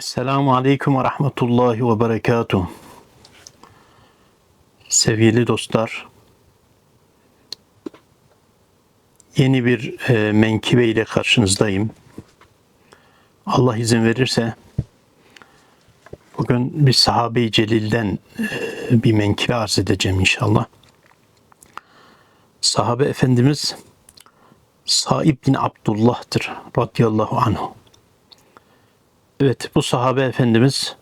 Selamun Aleyküm ve Rahmetullahi ve Berekatuhu. Sevgili dostlar, yeni bir e, menkibe ile karşınızdayım. Allah izin verirse bugün bir sahabe-i celilden e, bir menkibe arz edeceğim inşallah. Sahabe Efendimiz Saib bin Abdullah'tır radıyallahu anhu. Evet bu sahabe efendimiz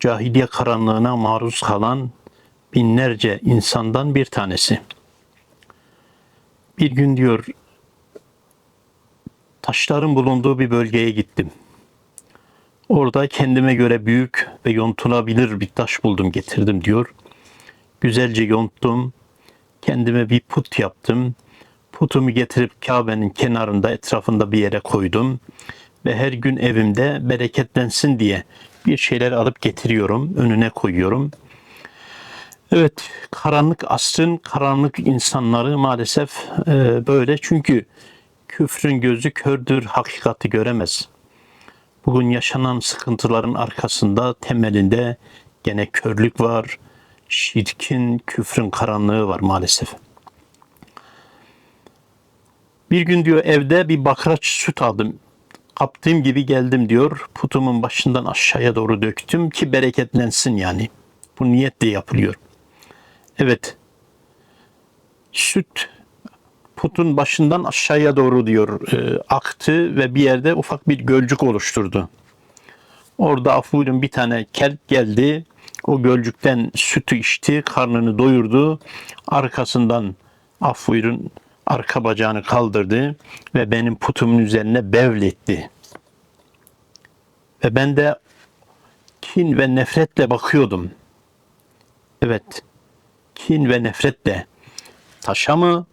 cahiliye karanlığına maruz kalan binlerce insandan bir tanesi. Bir gün diyor taşların bulunduğu bir bölgeye gittim. Orada kendime göre büyük ve yontulabilir bir taş buldum getirdim diyor. Güzelce yonttum. Kendime bir put yaptım. Putumu getirip Kabe'nin kenarında etrafında bir yere koydum ve her gün evimde bereketlensin diye bir şeyler alıp getiriyorum, önüne koyuyorum. Evet, karanlık asrın karanlık insanları maalesef e, böyle çünkü küfrün gözü kördür, hakikati göremez. Bugün yaşanan sıkıntıların arkasında temelinde gene körlük var, şirkin, küfrün karanlığı var maalesef. Bir gün diyor evde bir bakraç süt aldım kaptığım gibi geldim diyor. Putumun başından aşağıya doğru döktüm ki bereketlensin yani. Bu niyetle yapılıyor. Evet. Süt putun başından aşağıya doğru diyor e, aktı ve bir yerde ufak bir gölcük oluşturdu. Orada Afuyur'un bir tane kelp geldi. O gölcükten sütü içti, karnını doyurdu. Arkasından Afuyur'un arka bacağını kaldırdı ve benim putumun üzerine bevletti. Ve ben de kin ve nefretle bakıyordum. Evet, kin ve nefretle taşa mı,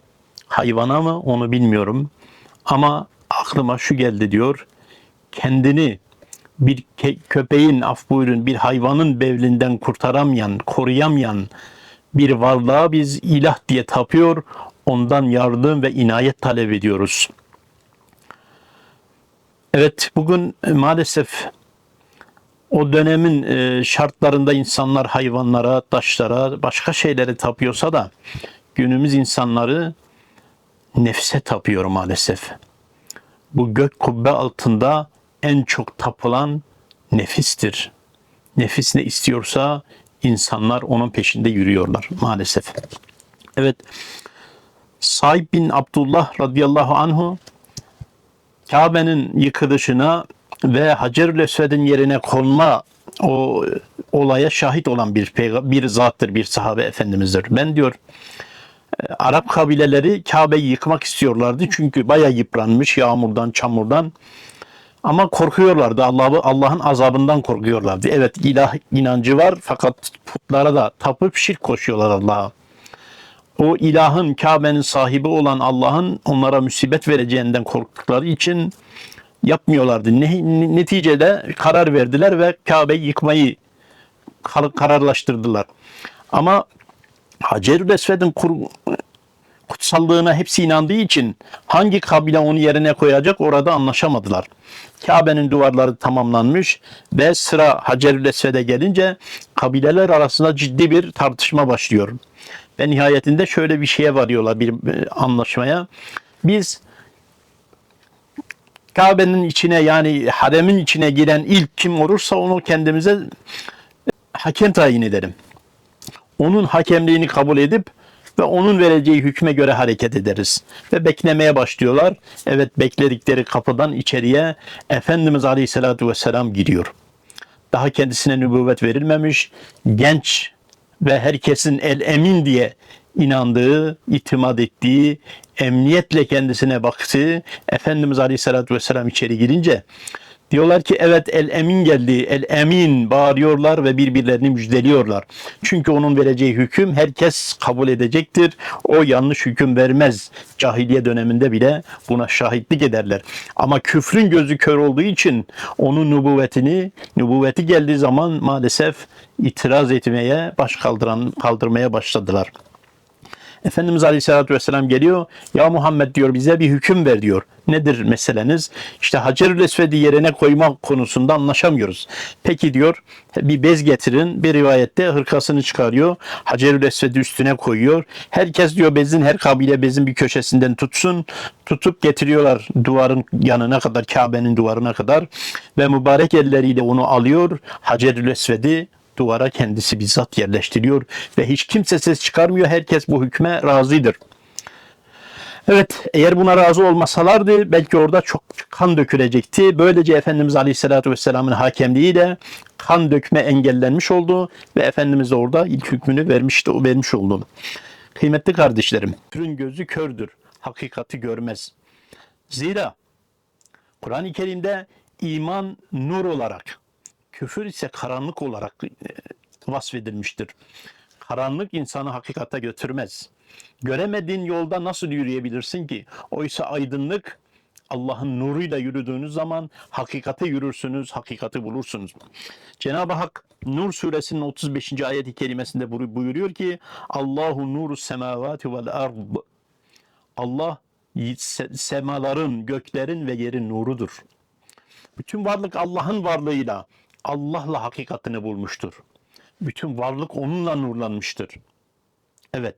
hayvana mı onu bilmiyorum. Ama aklıma şu geldi diyor. Kendini bir köpeğin af buyurun bir hayvanın bevlinden kurtaramayan, koruyamayan bir varlığa biz ilah diye tapıyor, ondan yardım ve inayet talep ediyoruz. Evet bugün e, maalesef o dönemin e, şartlarında insanlar hayvanlara, taşlara, başka şeylere tapıyorsa da günümüz insanları nefse tapıyor maalesef. Bu gök kubbe altında en çok tapılan nefistir. Nefis ne istiyorsa insanlar onun peşinde yürüyorlar maalesef. Evet Saib bin Abdullah radıyallahu anhu Kabe'nin yıkılışına ve Hacerül Esved'in yerine konma o olaya şahit olan bir bir zattır, bir sahabe efendimizdir. Ben diyor e, Arap kabileleri Kabe'yi yıkmak istiyorlardı çünkü bayağı yıpranmış yağmurdan, çamurdan. Ama korkuyorlardı. Allah'ı Allah'ın azabından korkuyorlardı. Evet ilah inancı var fakat putlara da tapıp şirk koşuyorlar Allah'a o ilahın Kabe'nin sahibi olan Allah'ın onlara musibet vereceğinden korktukları için yapmıyorlardı. Neticede karar verdiler ve Kabe'yi yıkmayı kararlaştırdılar. Ama Hacerül Esved'in kutsallığına hepsi inandığı için hangi kabile onu yerine koyacak orada anlaşamadılar. Kabe'nin duvarları tamamlanmış ve sıra Hacerül Esved'e gelince kabileler arasında ciddi bir tartışma başlıyor. Ve nihayetinde şöyle bir şeye varıyorlar bir e, anlaşmaya. Biz Kabe'nin içine yani haremin içine giren ilk kim olursa onu kendimize hakem tayin edelim. Onun hakemliğini kabul edip ve onun vereceği hükme göre hareket ederiz. Ve beklemeye başlıyorlar. Evet bekledikleri kapıdan içeriye Efendimiz Aleyhisselatü Vesselam giriyor. Daha kendisine nübüvvet verilmemiş, genç ve herkesin el emin diye inandığı, itimat ettiği, emniyetle kendisine baktığı Efendimiz Aleyhisselatü Vesselam içeri girince Diyorlar ki evet el emin geldi, el emin bağırıyorlar ve birbirlerini müjdeliyorlar. Çünkü onun vereceği hüküm herkes kabul edecektir. O yanlış hüküm vermez. Cahiliye döneminde bile buna şahitlik ederler. Ama küfrün gözü kör olduğu için onun nübüvvetini, nübüvveti geldiği zaman maalesef itiraz etmeye, baş kaldıran, kaldırmaya başladılar. Efendimiz Aleyhisselatü Vesselam geliyor. Ya Muhammed diyor bize bir hüküm ver diyor. Nedir meseleniz? İşte Hacerül Esved'i yerine koyma konusunda anlaşamıyoruz. Peki diyor bir bez getirin. Bir rivayette hırkasını çıkarıyor. Hacerül Esved'i üstüne koyuyor. Herkes diyor bezin her kabile bezin bir köşesinden tutsun. Tutup getiriyorlar duvarın yanına kadar Kabe'nin duvarına kadar ve mübarek elleriyle onu alıyor. Hacerül Esved'i duvara kendisi bizzat yerleştiriyor ve hiç kimse ses çıkarmıyor. Herkes bu hükme razıdır. Evet eğer buna razı olmasalardı belki orada çok kan dökülecekti. Böylece Efendimiz Aleyhisselatü Vesselam'ın hakemliğiyle kan dökme engellenmiş oldu ve Efendimiz de orada ilk hükmünü vermişti, vermiş oldu. Kıymetli kardeşlerim, körün gözü kördür, hakikati görmez. Zira Kur'an-ı Kerim'de iman nur olarak, küfür ise karanlık olarak e, vasfedilmiştir. Karanlık insanı hakikate götürmez. Göremediğin yolda nasıl yürüyebilirsin ki? Oysa aydınlık Allah'ın nuruyla yürüdüğünüz zaman hakikate yürürsünüz, hakikati bulursunuz. Cenab-ı Hak Nur suresinin 35. ayet-i kerimesinde buyur- buyuruyor ki Allahu nuru semavati vel ard. Allah se- semaların, göklerin ve yerin nurudur. Bütün varlık Allah'ın varlığıyla, Allah'la hakikatini bulmuştur. Bütün varlık onunla nurlanmıştır. Evet,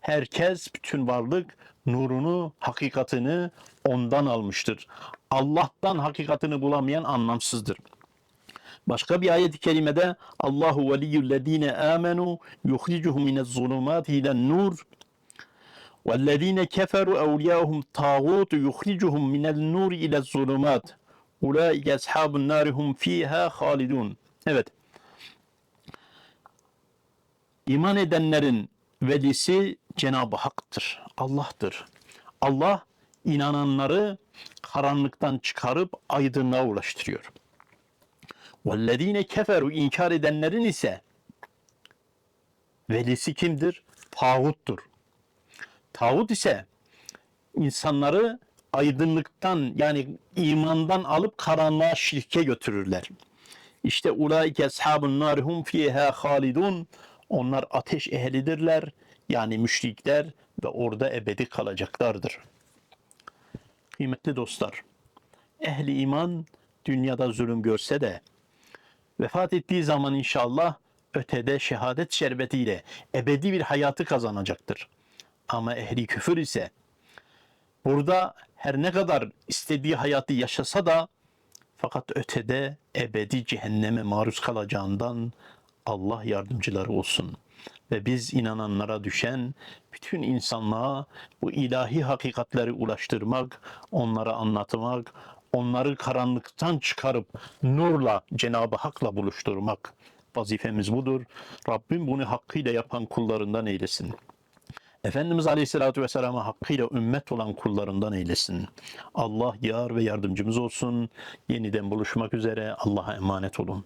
herkes bütün varlık nurunu, hakikatini ondan almıştır. Allah'tan hakikatini bulamayan anlamsızdır. Başka bir ayet-i kerimede Allahu veliyyüllezine amenu yuhricuhum minez zulumati ilen nur vellezine keferu evliyahum tağut yuhricuhum minel nur ilen zulumat اُولَٰئِكَ اَصْحَابُ النَّارِ هُمْ ف۪يهَا خَالِدُونَ Evet. İman edenlerin velisi Cenab-ı Hak'tır. Allah'tır. Allah inananları karanlıktan çıkarıp aydınlığa ulaştırıyor. وَالَّذ۪ينَ كَفَرُوا inkar edenlerin ise velisi kimdir? Tağuttur. Tağut ise insanları aydınlıktan yani imandan alıp karanlığa şirke götürürler. İşte ulaike ashabun narhum fiha halidun. Onlar ateş ehlidirler. Yani müşrikler ve orada ebedi kalacaklardır. Kıymetli dostlar, ehli iman dünyada zulüm görse de vefat ettiği zaman inşallah ötede şehadet şerbetiyle ebedi bir hayatı kazanacaktır. Ama ehli küfür ise burada her ne kadar istediği hayatı yaşasa da fakat ötede ebedi cehenneme maruz kalacağından Allah yardımcıları olsun. Ve biz inananlara düşen bütün insanlığa bu ilahi hakikatleri ulaştırmak, onlara anlatmak, onları karanlıktan çıkarıp nurla, Cenab-ı Hak'la buluşturmak vazifemiz budur. Rabbim bunu hakkıyla yapan kullarından eylesin. Efendimiz Aleyhisselatü Vesselam'a hakkıyla ümmet olan kullarından eylesin. Allah yar ve yardımcımız olsun. Yeniden buluşmak üzere. Allah'a emanet olun.